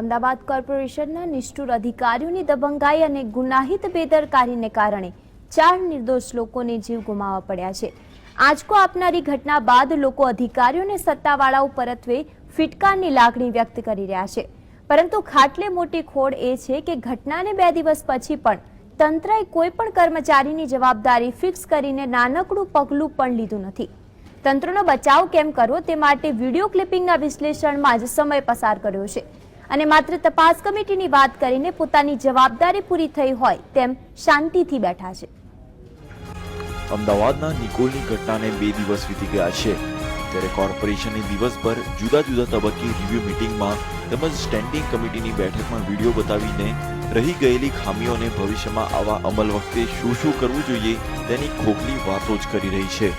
અમદાવાદ કોર્પોરેશનના નિષ્ઠુર અધિકારીઓની દબંગાઈ અને ગુનાહિત બેદરકારીને કારણે ચાર નિર્દોષ લોકોને જીવ ગુમાવવા પડ્યા છે. આંચકો આપનારી ઘટના બાદ લોકો અધિકારીઓને સત્તાવાળાઓ પરત્વે ફિટકારની લાગણી વ્યક્ત કરી રહ્યા છે. પરંતુ ખાટલે મોટી ખોડ એ છે કે ઘટનાને બે દિવસ પછી પણ તંત્રએ કોઈ પણ કર્મચારીની જવાબદારી ફિક્સ કરીને નાનકડું પગલું પણ લીધું નથી. તંત્રનો બચાવ કેમ કરવો તે માટે વીડિયો ક્લિપિંગના વિશ્લેષણમાં જ સમય પસાર કર્યો છે. અને માત્ર તપાસ કમિટીની વાત કરીને પોતાની જવાબદારી પૂરી થઈ હોય તેમ શાંતિથી બેઠા છે. અમદાવાદના નિકોલની ઘટનાને બે દિવસ વીતી ગયા છે. ત્યારે કોર્પોરેશને દિવસભર જુદા જુદા તબક્કે રિવ્યુ મિટિંગમાં તેમજ સ્ટેન્ડિંગ કમિટીની બેઠકમાં વીડિયો બતાવીને રહી ગયેલી ખામીઓને ભવિષ્યમાં આવા અમલ વખતે શું શું કરવું જોઈએ તેની ખોખલી વાતો જ કરી રહી છે.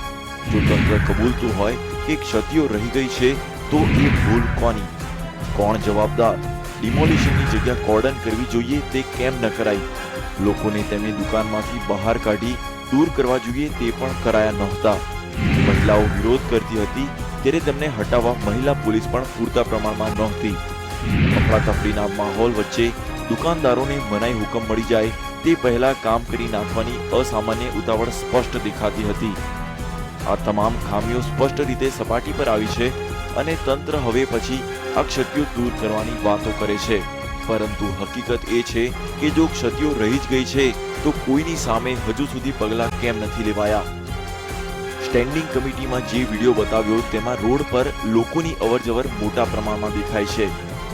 જો તંત્ર કબૂલતું હોય કે ક્ષતિઓ રહી ગઈ છે, તો એ ભૂલ કોની? કોણ જવાબદાર? ડિમોલિશનની જગ્યા કોર્ડન કરવી જોઈએ તે કેમ ન કરાઈ લોકોને તેમની દુકાનમાંથી બહાર કાઢી દૂર કરવા જોઈએ તે પણ કરાયા નહોતા. મહિલાઓ વિરોધ કરતી હતી ત્યારે તેમને હટાવવા મહિલા પોલીસ પણ પૂરતા પ્રમાણમાં નહોતી. અફરાતફરીના માહોલ વચ્ચે દુકાનદારોને મનાઈ હુકમ મળી જાય તે પહેલા કામ કરી નાખવાની અસામાન્ય ઉતાવળ સ્પષ્ટ દેખાતી હતી. આ તમામ ખામીઓ સ્પષ્ટ રીતે સપાટી પર આવી છે અને તંત્ર હવે પછી આ ક્ષતિઓ દૂર કરવાની વાતો કરે છે. પરંતુ હકીકત એ છે કે જો ક્ષતિઓ રહી જ ગઈ છે, તો કોઈની સામે હજુ સુધી પગલાં કેમ નથી લેવાયા? સ્ટેન્ડિંગ કમિટીમાં જે વીડિયો બતાવ્યો તેમાં રોડ પર લોકોની અવરજવર મોટા પ્રમાણમાં દેખાય છે.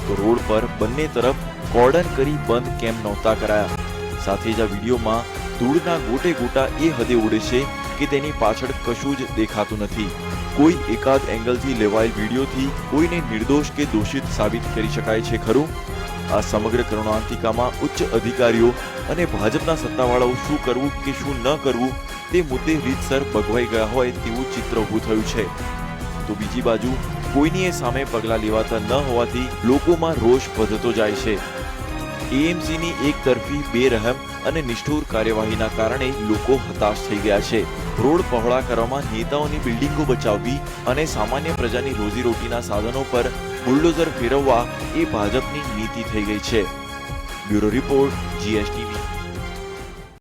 તો રોડ પર બંને તરફ કોર્ડન કરી બંધ કેમ નહોતા કરાયા? સાથે જ આ વિડીયોમાં ધૂળના ગોટે ગોટા એ હદે ઉડે છે કે તેની પાછળ કશું જ દેખાતું નથી. કોઈ એકાદ એંગલથી લેવાયેલ વિડીયોથી કોઈને નિર્દોષ કે દોષિત સાબિત કરી શકાય છે ખરું? આ સમગ્ર કરુણાંતિકામાં ઉચ્ચ અધિકારીઓ અને ભાજપના સત્તાવાળાઓ શું કરવું કે શું ન કરવું તે મુદ્દે રીતસર ભગવાઈ ગયા હોય તેવું ચિત્ર ઊભું થયું છે. તો બીજી બાજુ કોઈની સામે પગલાં લેવાતા ન હોવાથી લોકોમાં રોષ વધતો જાય છે. એએમસીની એક તરફી બેરહમ અને નિષ્ઠુર કાર્યવાહીના કારણે લોકો હતાશ થઈ ગયા છે. રોડ પહોળા કરવામાં નેતાઓની બિલ્ડિંગો બચાવવી અને સામાન્ય પ્રજાની રોજીરોટીના સાધનો પર બુલડોઝર ફેરવવા એ ભાજપની નીતિ થઈ ગઈ છે. Bureau report, GSTV.